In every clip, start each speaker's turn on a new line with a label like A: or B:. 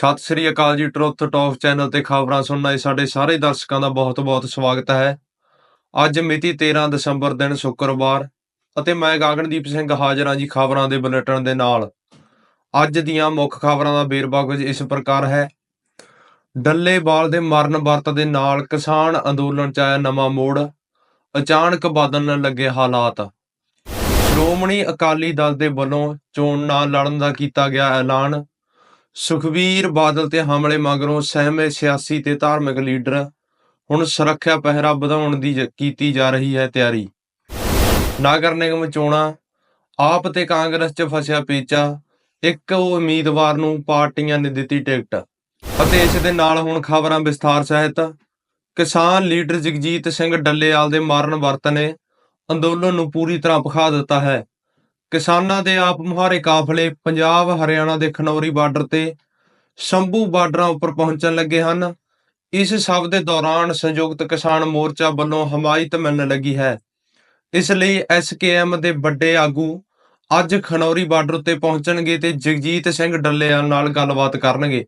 A: ਸਤਿ ਸ੍ਰੀ ਅਕਾਲ ਜੀ, truth talk channel ਤੇ ਖਬਰਾਂ ਸੁਣਨ ਆਏ ਸਾਡੇ ਸਾਰੇ ਦਰਸ਼ਕਾਂ ਦਾ ਬਹੁਤ-ਬਹੁਤ ਸਵਾਗਤ ਹੈ। ਅੱਜ ਮਿਤੀ 13 ਦਸੰਬਰ ਦਿਨ ਸ਼ੁੱਕਰਵਾਰ ਅਤੇ ਮੈਂ ਗਗਨਦੀਪ ਸਿੰਘ ਹਾਜ਼ਰ ਹਾਂ ਜੀ ਖਬਰਾਂ ਦੇ ਬੁਲੇਟਿਨ ਦੇ ਨਾਲ। ਅੱਜ ਦੀਆਂ ਮੁੱਖ ਖਬਰਾਂ ਦਾ ਵੇਰਵਾ ਕੁਝ ਇਸ ਪ੍ਰਕਾਰ ਹੈ। ਡੱਲੇਵਾਲ ਦੇ ਮਰਨ ਵਰਤ ਦੇ ਨਾਲ ਕਿਸਾਨ ਅੰਦੋਲਨ ਚ ਆਇਆ ਨਵਾਂ ਮੋੜ। ਅਚਾਨਕ ਬਦਲਣ ਲੱਗੇ ਹਾਲਾਤ। ਸ਼੍ਰੋਮਣੀ ਅਕਾਲੀ ਦਲ ਦੇ ਵੱਲੋਂ ਚੋਣ ਨਾ ਲੜਨ ਦਾ ਕੀਤਾ ਗਿਆ ਐਲਾਨ। ਸੁਖਬੀਰ ਬਾਦਲ ਤੇ ਹਮਲੇ ਮਗਰੋਂ ਸਹਿਮੇ ਸਿਆਸੀ ਤੇ ਧਾਰਮਿਕ ਲੀਡਰ ਹੁਣ ਸੁਰੱਖਿਆ ਪਹਿਰਾ ਵਧਾਉਣ ਦੀ ਜ- ਕੀਤੀ ਜਾ ਰਹੀ ਹੈ ਤਿਆਰੀ। ਨਗਰ ਨਿਗਮ ਚੋਣਾਂ, ਆਪ ਤੇ ਕਾਂਗਰਸ 'ਚ ਫਸਿਆ ਪੇਚਾ, ਇੱਕ ਉਮੀਦਵਾਰ ਨੂੰ ਪਾਰਟੀਆਂ ਨੇ ਦਿੱਤੀ ਟਿਕਟ। ਅਤੇ ਇਸ ਦੇ ਨਾਲ ਹੁਣ ਖਬਰਾਂ ਵਿਸਥਾਰ ਸਹਿਤ, ਕਿਸਾਨ ਲੀਡਰ ਜਗਜੀਤ ਸਿੰਘ ਡੱਲੇਵਾਲ ਦੇ ਮਾਰਨ ਵਰਤ ਨੇ ਅੰਦੋਲਨ ਨੂੰ ਪੂਰੀ ਤਰ੍ਹਾਂ ਭਖਾ ਦਿੱਤਾ ਹੈ। ਕਿਸਾਨਾਂ ਦੇ ਆਪ ਮੁਹਾਰੇ ਕਾਫਲੇ ਪੰਜਾਬ, ਹਰਿਆਣਾ ਦੇ ਖਨੌਰੀ ਬਾਰਡਰ ਤੇ ਸ਼ੰਭੂ ਬਾਰਡਰਾਂ ਉੱਪਰ ਪਹੁੰਚਣ ਲੱਗੇ ਹਨ। ਇਸ ਸਭ ਦੇ ਦੌਰਾਨ ਸੰਯੁਕਤ ਕਿਸਾਨ ਮੋਰਚਾ ਵੱਲੋਂ ਹਮਾਇਤ ਮਿਲਣ ਲੱਗੀ ਹੈ। ਇਸ ਲਈ ਐਸਕੇਐਮ ਦੇ ਵੱਡੇ ਆਗੂ ਅੱਜ ਖਨੌਰੀ ਬਾਰਡਰ ਉੱਤੇ ਪਹੁੰਚਣਗੇ ਤੇ ਜਗਜੀਤ ਸਿੰਘ ਡੱਲੇਵਾਲ ਨਾਲ ਗੱਲਬਾਤ ਕਰਨਗੇ।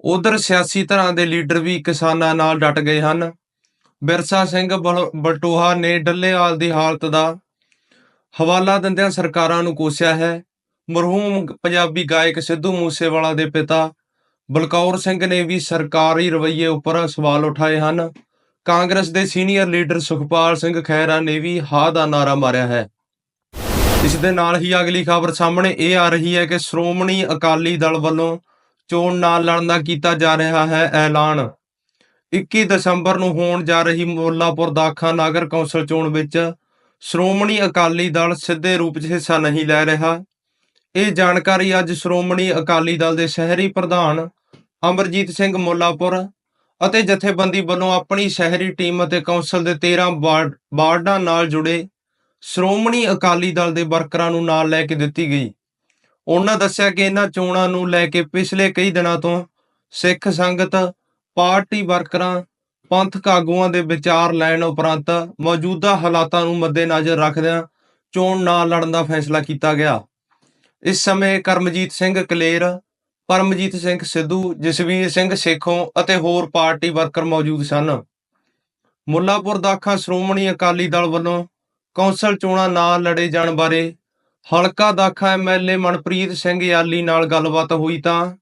A: ਉਧਰ ਸਿਆਸੀ ਧਿਰਾਂ ਦੇ ਲੀਡਰ ਵੀ ਕਿਸਾਨਾਂ ਨਾਲ ਡਟ ਗਏ ਹਨ। ਬਿਰਸਾ ਸਿੰਘ ਬਲ- ਬਲਟੋਹਾ ਨੇ ਡੱਲੇਵਾਲ ਦੀ ਹਾਲਤ ਦਾ ਹਵਾਲਾ ਦਿੰਦਿਆਂ ਸਰਕਾਰਾਂ ਨੂੰ ਕੋਸਿਆ ਹੈ, ਮਰਹੂਮ ਪੰਜਾਬੀ ਗਾਇਕ ਸਿੱਧੂ ਮੂਸੇਵਾਲਾ ਦੇ ਪਿਤਾ ਬਲਕੌਰ ਸਿੰਘ ਨੇ ਵੀ ਸਰਕਾਰੀ ਰਵੱਈਏ ਉੱਪਰ ਸਵਾਲ ਉਠਾਏ ਹਨ। ਕਾਂਗਰਸ ਦੇ ਸੀਨੀਅਰ ਲੀਡਰ ਸੁਖਪਾਲ ਸਿੰਘ ਖਹਿਰਾ ਨੇ ਵੀ ਹਾ ਦਾ ਨਾਰਾ ਮਾਰਿਆ ਹੈ। ਇਸ ਦੇ ਨਾਲ ਹੀ ਅਗਲੀ ਖਬਰ ਸਾਹਮਣੇ ਇਹ ਆ ਰਹੀ ਹੈ ਕਿ ਸ਼੍ਰੋਮਣੀ ਅਕਾਲੀ ਦਲ ਵੱਲੋਂ ਚੋਣ ਨਾ ਲੜਨ ਦਾ ਕੀਤਾ ਜਾ ਰਿਹਾ ਹੈ, ਐਲਾਨ। 21 ਦਸੰਬਰ ਨੂੰ ਹੋਣ ਜਾ ਰਹੀ ਮੋਲਾਪੁਰ ਦਾਖਾ ਨਗਰ ਕੌਂਸਲ ਚੋਣ ਵਿੱਚ ਸ਼੍ਰੋਮਣੀ ਅਕਾਲੀ ਦਲ ਸਿੱਧੇ ਰੂਪ 'ਚ ਹਿੱਸਾ ਨਹੀਂ ਲੈ ਰਿਹਾ। ਇਹ ਜਾਣਕਾਰੀ ਅੱਜ ਸ਼੍ਰੋਮਣੀ ਅਕਾਲੀ ਦਲ ਦੇ ਸ਼ਹਿਰੀ ਪ੍ਰਧਾਨ ਅਮਰਜੀਤ ਸਿੰਘ ਮੁੱਲਾਪੁਰ ਅਤੇ ਜਥੇਬੰਦੀ ਵੱਲੋਂ ਆਪਣੀ ਸ਼ਹਿਰੀ ਟੀਮ ਅਤੇ ਕੌਂਸਲ ਦੇ 13 ਵਾਰਡ- ਵਾਰਡਾਂ ਨਾਲ ਜੁੜੇ ਸ਼੍ਰੋਮਣੀ ਅਕਾਲੀ ਦਲ ਦੇ ਵਰਕਰਾਂ ਨੂੰ ਨਾਲ ਲੈ ਕੇ ਦਿੱਤੀ ਗਈ। ਉਹਨਾਂ ਦੱਸਿਆ ਕਿ ਇਹਨਾਂ ਚੋਣਾਂ ਨੂੰ ਲੈ ਕੇ ਪਿਛਲੇ ਕਈ ਦਿਨਾਂ ਤੋਂ ਸਿੱਖ ਸੰਗਤ, ਪਾਰਟੀ ਵਰਕਰਾਂ ਪੰਥਕ ਆਗੂਆਂ ਦੇ ਵਿਚਾਰ ਲੈਣ ਉਪਰੰਤ ਮੌਜੂਦਾ ਹਾਲਾਤਾਂ ਨੂੰ ਮੱਦੇਨਜ਼ਰ ਰੱਖਦਿਆਂ ਚੋਣ ਨਾ ਲੜਨ ਦਾ ਫੈਸਲਾ ਕੀਤਾ ਗਿਆ। ਇਸ ਸਮੇਂ ਕਰਮਜੀਤ ਸਿੰਘ ਕਲੇਰ, ਪਰਮਜੀਤ ਸਿੰਘ ਸਿੱਧੂ, ਜਸਵੀਰ ਸਿੰਘ ਸੇਖੋਂ ਅਤੇ ਹੋਰ ਪਾਰਟੀ ਵਰਕਰ ਮੌਜੂਦ ਸਨ। ਮੁੱਲਾਪੁਰ ਦਾਖਾ ਸ਼੍ਰੋਮਣੀ ਅਕਾਲੀ ਦਲ ਵੱਲੋਂ ਕੌਂਸਲ ਚੋਣਾਂ ਨਾ ਲੜੇ ਜਾਣ ਬਾਰੇ ਹਲਕਾ ਦਾਖਾ ਐਮਐਲਏ ਮਨਪ੍ਰੀਤ ਸਿੰਘ ਯਾਲੀ ਨਾਲ ਗੱਲਬਾਤ ਹੋਈ ਤਾਂ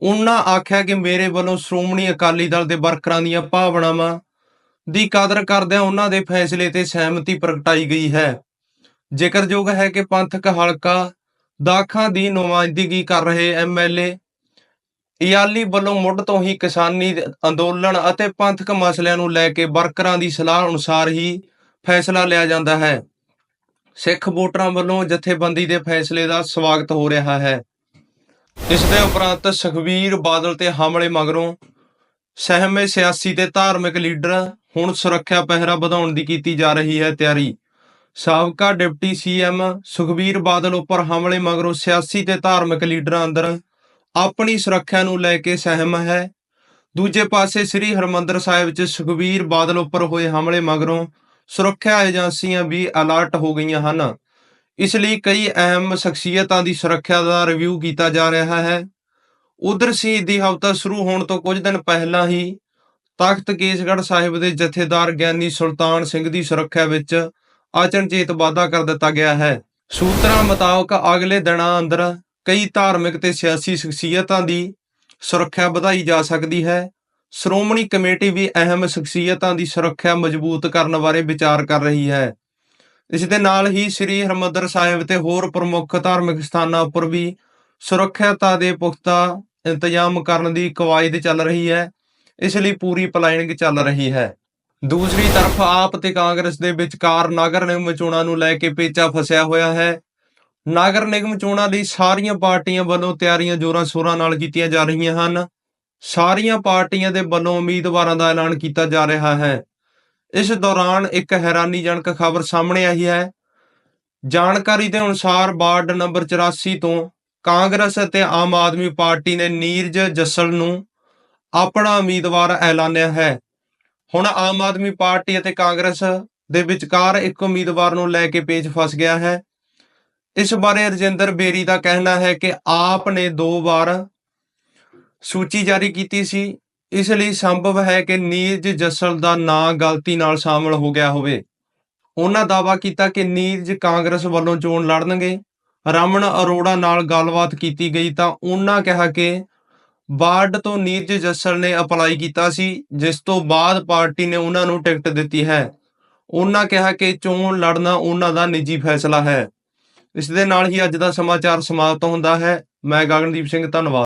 A: ਉਹਨਾਂ ਆਖਿਆ ਕਿ ਮੇਰੇ ਵੱਲੋਂ ਸ਼੍ਰੋਮਣੀ ਅਕਾਲੀ ਦਲ ਦੇ ਵਰਕਰਾਂ ਦੀਆਂ ਭਾਵਨਾਵਾਂ ਦੀ ਕਦਰ ਕਰਦਿਆਂ ਉਹਨਾਂ ਦੇ ਫੈਸਲੇ ਤੇ ਸਹਿਮਤੀ ਪ੍ਰਗਟਾਈ ਗਈ ਹੈ। ਜ਼ਿਕਰਯੋਗ ਹੈ ਕਿ ਪੰਥਕ ਹਲਕਾ ਦਾਖਾਂ ਦੀ ਨੁਮਾਇੰਦਗੀ ਕਰ ਰਹੇ ਐਮਐਲਏ ਇਆਲੀ ਵੱਲੋਂ ਮੁੱਢ ਤੋਂ ਹੀ ਕਿਸਾਨੀ ਅੰਦੋਲਨ ਅਤੇ ਪੰਥਕ ਮਸਲਿਆਂ ਨੂੰ ਲੈ ਕੇ ਵਰਕਰਾਂ ਦੀ ਸਲਾਹ ਅਨੁਸਾਰ ਹੀ ਫੈਸਲਾ ਲਿਆ ਜਾਂਦਾ ਹੈ। ਸਿੱਖ ਵੋਟਰਾਂ ਵੱਲੋਂ ਜਥੇਬੰਦੀ ਦੇ ਫੈਸਲੇ ਦਾ ਸਵਾਗਤ ਹੋ ਰਿਹਾ ਹੈ। ਇਸ ਦੇ ਉਪਰੰਤ ਸੁਖਬੀਰ ਬਾਦਲ ਤੇ ਹਮਲੇ ਮਗਰੋਂ ਸਹਿਮੇ ਸਿਆਸੀ ਤੇ ਧਾਰਮਿਕ ਲੀਡਰ ਹੁਣ ਸੁਰੱਖਿਆ ਪਹਿਰਾ ਵਧਾਉਣ ਦੀ ਕੀਤੀ ਜਾ ਰਹੀ ਹੈ ਤਿਆਰੀ। ਸਾਬਕਾ ਡਿਪਟੀ ਸੀਐਮ ਸੁਖਬੀਰ ਬਾਦਲ ਉੱਪਰ ਹਮਲੇ ਮਗਰੋਂ ਸਿਆਸੀ ਤੇ ਧਾਰਮਿਕ ਲੀਡਰਾਂ ਅੰਦਰ ਆਪਣੀ ਸੁਰੱਖਿਆ ਨੂੰ ਲੈ ਕੇ ਸਹਿਮ ਹੈ। ਦੂਜੇ ਪਾਸੇ ਸ੍ਰੀ ਹਰਮੰਦਰ ਸਾਹਿਬ 'ਚ ਸੁਖਬੀਰ ਬਾਦਲ ਉੱਪਰ ਹੋਏ ਹਮਲੇ ਮਗਰੋਂ ਸੁਰੱਖਿਆ ਏਜੰਸੀਆਂ ਵੀ ਅਲਰਟ ਹੋ ਗਈਆਂ ਹਨ। ਇਸ ਲਈ ਕਈ ਅਹਿਮ ਸ਼ਖਸੀਅਤਾਂ ਦੀ ਸੁਰੱਖਿਆ ਦਾ ਰਿਵਿਊ ਕੀਤਾ ਜਾ ਰਿਹਾ ਹੈ। ਉਧਰ ਦੀ ਹਫ਼ਤਾ ਸ਼ੁਰੂ ਹੋਣ ਤੋਂ ਕੁਝ ਦਿਨ ਪਹਿਲਾਂ ਹੀ ਤਖਤ ਕੇਸਗੜ੍ਹ ਸਾਹਿਬ ਦੇ ਜਥੇਦਾਰ ਗਿਆਨੀ ਸੁਲਤਾਨ ਸਿੰਘ ਦੀ ਸੁਰੱਖਿਆ ਵਿੱਚ ਅਚਨਚੇਤ ਵਾਧਾ ਕਰ ਦਿੱਤਾ ਗਿਆ ਹੈ। ਸੂਤਰਾਂ ਮੁਤਾਬਕ ਅਗਲੇ ਦਿਨਾਂ ਅੰਦਰ ਕਈ ਧਾਰਮਿਕ ਤੇ ਸਿਆਸੀ ਸ਼ਖਸੀਅਤਾਂ ਦੀ ਸੁਰੱਖਿਆ ਵਧਾਈ ਜਾ ਸਕਦੀ ਹੈ। ਸ਼੍ਰੋਮਣੀ ਕਮੇਟੀ ਵੀ ਅਹਿਮ ਸ਼ਖਸੀਅਤਾਂ ਦੀ ਸੁਰੱਖਿਆ ਮਜ਼ਬੂਤ ਕਰਨ ਬਾਰੇ ਵਿਚਾਰ ਕਰ ਰਹੀ ਹੈ। ਇਸ ਦੇ ਨਾਲ ਹੀ ਸ੍ਰੀ ਹਰਮੰਦਰ ਸਾਹਿਬ ਤੇ ਹੋਰ ਪ੍ਰਮੁੱਖ ਧਾਰਮਿਕ ਸਥਾਨਾਂ ਉੱਪਰ ਵੀ ਸੁਰੱਖਿਅਤਾ ਦੇ ਪੁਖਤਾ ਇੰਤਜ਼ਾਮ ਕਰਨ ਦੀ ਕਵਾਇਦ ਚੱਲ ਰਹੀ ਹੈ। ਇਸ ਲਈ ਪੂਰੀ ਪਲਾਨਿੰਗ ਚੱਲ ਰਹੀ ਹੈ। ਦੂਸਰੀ ਤਰਫ ਆਪ ਤੇ ਕਾਂਗਰਸ ਦੇ ਵਿਚਕਾਰ ਨਗਰ ਨਿਗਮ ਚੋਣਾਂ ਨੂੰ ਲੈ ਕੇ ਪੇਚਾ ਫਸਿਆ ਹੋਇਆ ਹੈ। ਨਗਰ ਨਿਗਮ ਚੋਣਾਂ ਲਈ ਸਾਰੀਆਂ ਪਾਰਟੀਆਂ ਵੱਲੋਂ ਤਿਆਰੀਆਂ ਜ਼ੋਰਾਂ ਸ਼ੋਰਾਂ ਨਾਲ ਕੀਤੀਆਂ ਜਾ ਰਹੀਆਂ ਹਨ। ਸਾਰੀਆਂ ਪਾਰਟੀਆਂ ਦੇ ਵੱਲੋਂ ਉਮੀਦਵਾਰਾਂ ਦਾ ਐਲਾਨ ਕੀਤਾ ਜਾ ਰਿਹਾ ਹੈ। ਇਸ ਦੌਰਾਨ ਇੱਕ ਹੈਰਾਨੀਜਨਕ ਖਬਰ ਸਾਹਮਣੇ ਆਈ ਹੈ। ਜਾਣਕਾਰੀ ਦੇ ਅਨੁਸਾਰ ਵਾਰਡ ਨੰਬਰ 84 ਤੋਂ ਕਾਂਗਰਸ ਅਤੇ ਆਮ ਆਦਮੀ ਪਾਰਟੀ ਨੇ ਨੀਰਜ ਜੱਸਲ ਨੂੰ ਆਪਣਾ ਉਮੀਦਵਾਰ ਐਲਾਨਿਆ ਹੈ। ਹੁਣ ਆਮ ਆਦਮੀ ਪਾਰਟੀ ਅਤੇ ਕਾਂਗਰਸ ਦੇ ਵਿਚਕਾਰ ਇੱਕ ਉਮੀਦਵਾਰ ਨੂੰ ਲੈ ਕੇ ਪੇਚ ਫਸ ਗਿਆ ਹੈ। ਇਸ ਬਾਰੇ ਰਜਿੰਦਰ ਬੇਰੀ ਦਾ ਕਹਿਣਾ ਹੈ ਕਿ ਆਪ ਨੇ ਦੋ ਵਾਰ ਸੂਚੀ ਜਾਰੀ ਕੀਤੀ ਸੀ। ਇਸ ਲਈ ਸੰਭਵ ਹੈ ਕਿ ਨੀਰਜ ਜੱਸਲ ਦਾ ਨਾਂ ਗਲਤੀ ਨਾਲ ਸ਼ਾਮਲ ਹੋ ਗਿਆ ਹੋਵੇ। ਉਹਨਾਂ ਦਾਅਵਾ ਕੀਤਾ ਕਿ ਨੀਰਜ ਕਾਂਗਰਸ ਵੱਲੋਂ ਚੋਣ ਲੜਨਗੇ। ਰਮਨ ਅਰੋੜਾ ਨਾਲ ਗੱਲਬਾਤ ਕੀਤੀ ਗਈ ਤਾਂ ਉਹਨਾਂ ਕਿਹਾ ਕਿ ਬਾਰਡ ਤੋਂ ਨੀਰਜ ਜੱਸਲ ਨੇ ਅਪਲਾਈ ਕੀਤਾ ਸੀ, ਜਿਸ ਤੋਂ ਬਾਅਦ ਪਾਰਟੀ ਨੇ ਉਹਨਾਂ ਨੂੰ ਟਿਕਟ ਦਿੱਤੀ ਹੈ। ਉਹਨਾਂ ਕਿਹਾ ਕਿ ਚੋਣ ਲੜਨਾ ਉਹਨਾਂ ਦਾ ਨਿੱਜੀ ਫੈਸਲਾ ਹੈ। ਇਸ ਦੇ ਨਾਲ ਹੀ ਅੱਜ ਦਾ ਸਮਾਚਾਰ ਸਮਾਪਤ ਹੁੰਦਾ ਹੈ। ਮੈਂ ਗਗਨਦੀਪ ਸਿੰਘ, ਧੰਨਵਾਦ।